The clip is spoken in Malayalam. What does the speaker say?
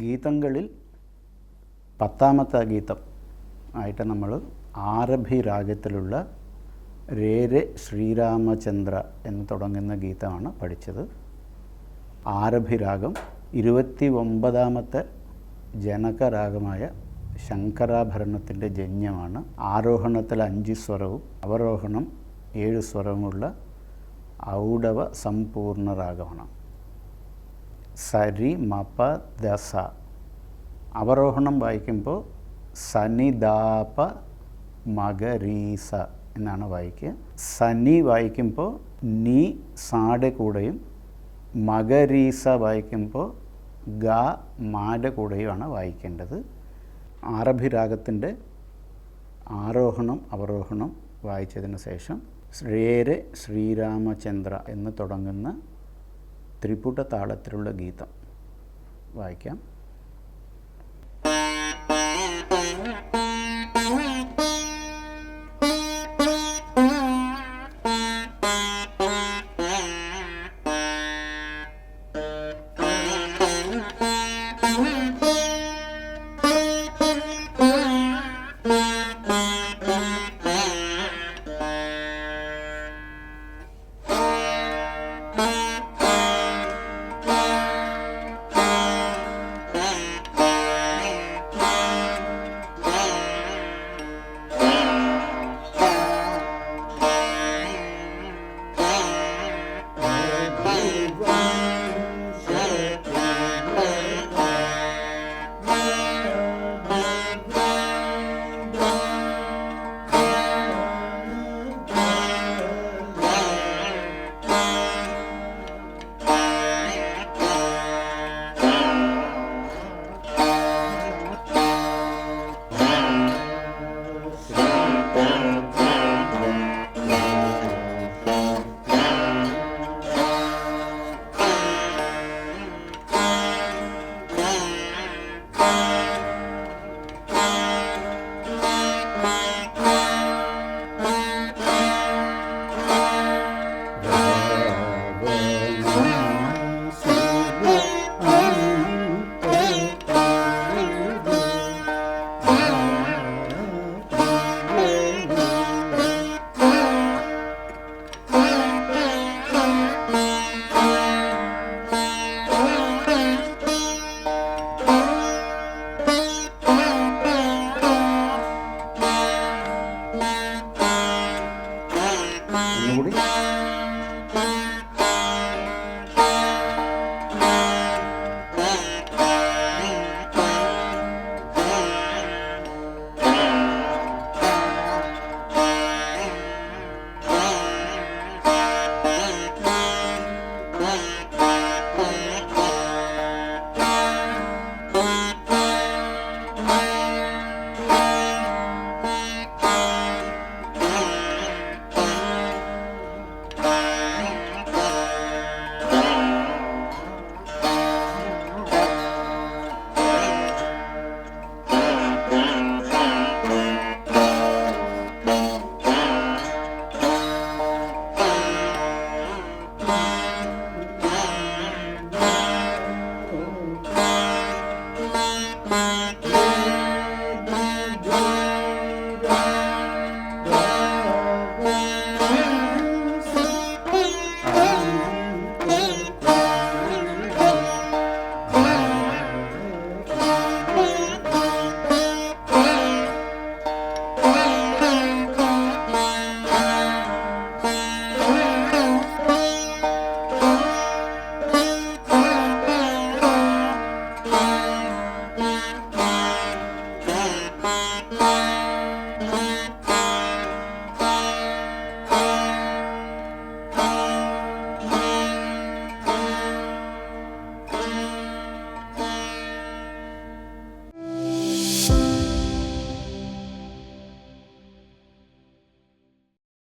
ഗീതങ്ങളിൽ പത്താമത്തെ ഗീതം ആയിട്ട് നമ്മൾ ആരഭി രാഗത്തിലുള്ള രേരെ ശ്രീരാമചന്ദ്ര എന്ന് തുടങ്ങുന്ന ഗീതമാണ് പഠിച്ചത്. ആരഭി രാഗം ഇരുപത്തി ഒമ്പതാമത്തെ ജനകരാഗമായ ശങ്കരാഭരണത്തിന്റെ ജന്യമാണ്. ആരോഹണത്തിൽ അഞ്ച് സ്വരവും അവരോഹണം ഏഴ് സ്വരവുമുള്ള ഔഡവ സമ്പൂർണ രാഗമാണ് സരി മപ ദസ. അവരോഹണം വായിക്കുമ്പോൾ സനിദാപ മകരീസ എന്നാണ് വായിക്കുക. സനി വായിക്കുമ്പോൾ നീ സാടെ കൂടെയും മകരീസ വായിക്കുമ്പോൾ ഗ മാടെ കൂടെയുമാണ് വായിക്കേണ്ടത്. ആരഭിരാഗത്തിന്റെ ആരോഹണം അവരോഹണം വായിച്ചതിന് ശേഷം ശ്രേരെ ശ്രീരാമചന്ദ്ര എന്ന് തുടങ്ങുന്ന ത്രിപുട താളത്തിലുള്ള ഗീതം വായിക്കാം. 不知 Música